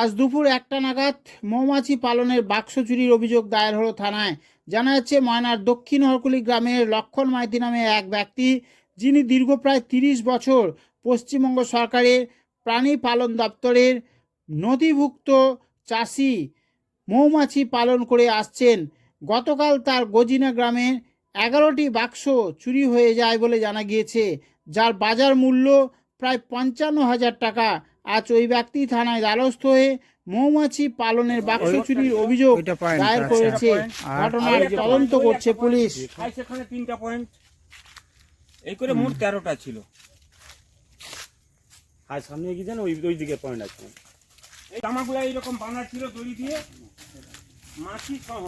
আজ দুপুর একটা নাগাদ মৌমাছি পালনের বাক্স চুরির অভিযোগ দায়ের হলো থানায়। জানা যাচ্ছে, ময়নার দক্ষিণ হরকুলি গ্রামের লক্ষণ মাইতি নামে এক ব্যক্তি, যিনি দীর্ঘ প্রায় তিরিশ বছর পশ্চিমবঙ্গ সরকারের প্রাণী পালন দপ্তরের নথিভুক্ত চাষি মৌমাছি পালন করে আসছেন। গতকাল তার গজিনা গ্রামে এগারোটি বাক্স চুরি হয়ে যায় বলে জানা গিয়েছে, যার বাজার মূল্য প্রায় পঞ্চান্ন হাজার টাকা। আজ ওই ব্যক্তি থানায় দ্বারস্থ হয়ে মৌমাছি পালনের বাক্স চুরির অভিযোগ দায়ের করেছে। ঘটনার তদন্ত করছে পুলিশ। সেখানে তিনটা পয়েন্ট এই করে মোট তেরোটা ছিল। আর সামনে এগিয়ে যান ওই ওই দিকে পয়েন্ট আছে। এই জামাগুলো এইরকম বাঁধা ছিল দড়ি দিয়ে। মাছি সহ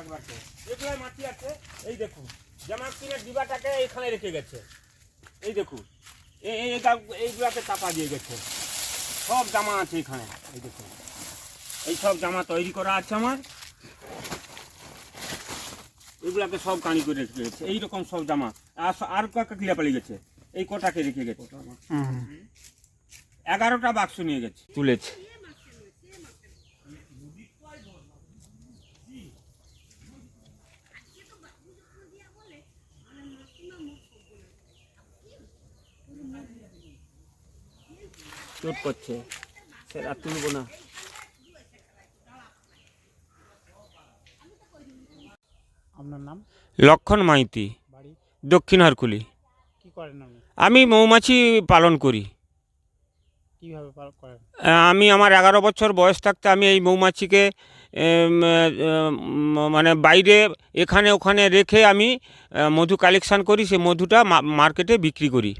একবার এগুলো মাছি আছে এই দেখুন। জামা ডিবাটাকে এখানে রেখে গেছে। এই দেখুন। এই এই এইগুলাকে চাপা দিয়ে গেছে। সব জামা আছে এখানে। এই দেখুন। এই সব জামা তৈরি করা আছে আমার। এগুলাকে সব কানি করে রেখে গেছে। এইরকম সব জামা। আর আর কয়েকটা কিলা পালিয়ে গেছে? এই কটাকে রেখে গেছে। এগারোটা বাক্স নিয়ে গেছে। তুলেছে। চোট করছে। সেটা তুলবো না। আপনার নাম? লক্ষণ মাইতি বাড়ি? দক্ষিণ হারকুলি। কি করেন আপনি? আমি মৌমাছি পালন করি। কীভাবে পালন করেন? আমি আমার এগারো বছর বয়স থাকতে আমি এই মৌমাছিকে এম, আহ, মানে বাইরে এখানে ওখানে রেখে আমি আহ, মধু কালেকশন করি সে মধুটা মা- মার্কেটে বিক্রি করি।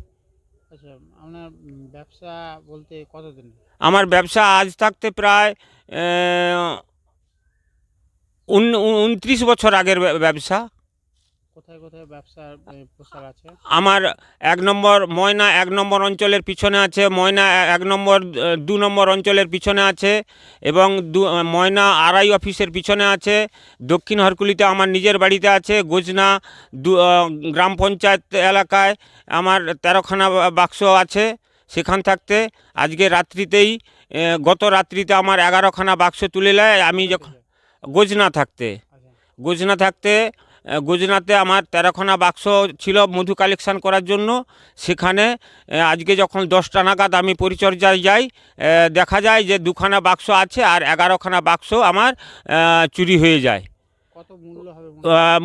আচ্ছা আপনার ব্যবসা বলতে কতদিন? আমার ব্যবসা আজ থাকতে প্রায় উন- উনত্রিশ বছর আগের ব্যবসা। কোথায় কোথায় ব্যবসার প্রসার আছে? আমার এক নম্বর ময়না এক নম্বর অঞ্চলের পিছনে আছে ময়না এক নম্বর দু নম্বর অঞ্চলের পিছনে আছে এবং দু ময়না আড়াই অফিসের পিছনে আছে। দক্ষিণ হরকুলিতে আমার নিজের বাড়িতে আছে গোজনা দু গ্রাম পঞ্চায়েত এলাকায় আমার তেরোখানা বাক্স আছে সেখান থাকতে। আজকে রাত্রিতেই গত রাত্রিতে আমার এগারোখানা বাক্স তুলে নেয় আমি যখন গোজনা থাকতে। আচ্ছা। গোজনা থাকতে আহ, গোজনাতে আমার তেরোখানা বাক্স ছিল মধু কালেকশন করার জন্য। সেখানে আজকে যখন দশটা নাগাদ আমি পরিচর্যায় যাই দেখা যায় যে দুখানা বাক্স আছে আর এগারোখানা বাক্স আমার চুরি হয়ে যায়। কত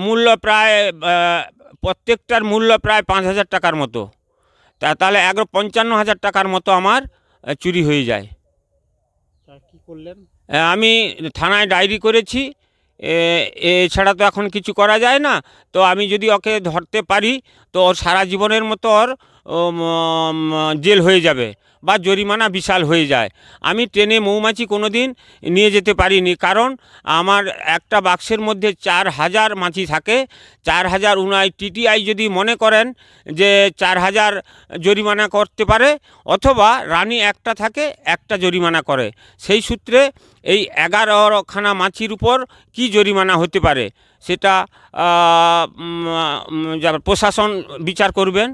মূল্য প্রায় প্রত্যেকটার মূল্য প্রায় পাঁচ হাজার টাকার মতো। তা তাহলে এগারো পঞ্চান্ন হাজার টাকার মতো আমার চুরি হয়ে যায়। কি করলেন? আমি থানায় ডায়েরি করেছি। এছাড়া তো এখন কিছু করা যায় না। তো আমি যদি ওকে ধরতে পারি, তো সারা জীবনের মতো ওর জেল হয়ে যাবে। বা জরিমানা বিশাল হয়ে যায়। আমি ট্রেনে মৌমাছি কোনো দিন নিয়ে যেতে পারিনি। কারণ আমার একটা বাক্সের মধ্যে চার হাজার মাছি থাকে। চার হাজার উনাই টিটিআই যদি মনে করেন যে চার হাজার জরিমানা করতে পারে, অথবা রানী একটা থাকে, একটা জরিমানা করে। সেই সূত্রে এই এগারোখানা মাছির উপর কি জরিমানা হতে পারে? সেটা প্রশাসন বিচার করবেন।